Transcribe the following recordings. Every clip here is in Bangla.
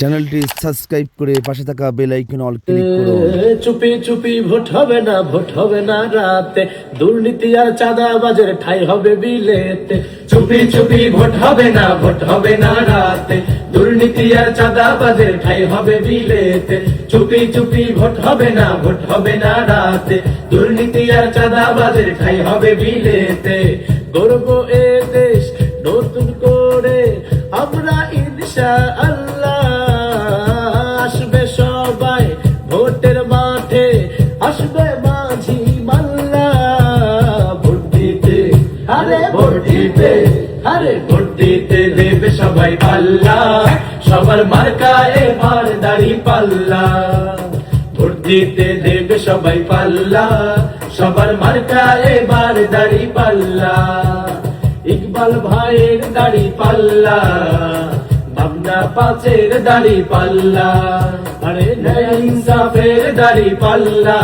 চ্যানেলটি সাবস্ক্রাইব করে পাশে থাকা বেল আইকন অল ক্লিক করুন চুপি চুপি ভোট হবে না ভোট হবে না রাতে। দুর্নীতি আর চাঁদাবাজের ঠাই হবে বিলেতে। চুপি চুপি ভোট হবে না ভোট হবে না রাতে। দুর্নীতি আর চাঁদাবাজের ঠাই হবে বিলেতে। চুপি চুপি ভোট হবে না ভোট হবে না রাতে। দুর্নীতি আর চাঁদাবাজের ঠাই হবে বিলেতে। গর্ব এ দেশ নতুন করে আমরা ইনশা আল্লাহ ভোট আরে ভোট দিতে সবাই পাল্লা। সবার মার্কা এবার দাড়ি পাল্লা। ভোট দিতে সবাই পাল্লা। সবার মার্কা এবার দাড়ি পাল্লা। ইকবাল ভাইয়ের দাড়ি পাল্লা। ভাবনা পাচের দাড়ি পাল্লা। আরে ইনসাফের দাড়ি পাল্লা।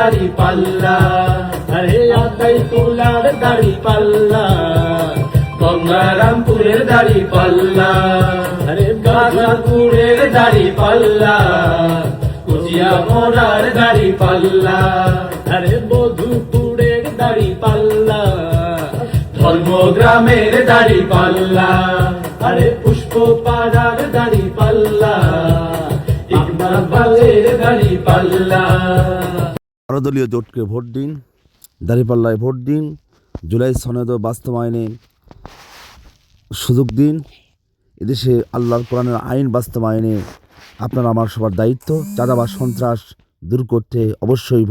দাড়ি পাল্লা। আরে আতাই তোলার দাড়ি পাল্লা। গঙ্গারামপুরের দাড়ি পাল্লা। আরে গাজাপুরের দাড়ি পাল্লা। কুচিয়া মোড়ার দাড়ি পাল্লা। আরে মধুপুরের দাড়ি পাল্লা। ধর্মগ্রামের দাড়ি পাল্লা। আরে পুষ্প পাড়ার দাড়ি পাল্লা। ইকবালের দাড়ি পাল্লা। দলীয় জোটকে ভোট দিন, দাঁড়িপাল্লায় ভোট দিন, জুলাই সনদ বাস্তবায়নে সুযোগ দিন। এদেশে আল্লাহর কোরআনের আইন বাস্তবায়নে আপনার আমার সবার দায়িত্ব। চাঁদাবাদ সন্ত্রাস দূর করতে অবশ্যই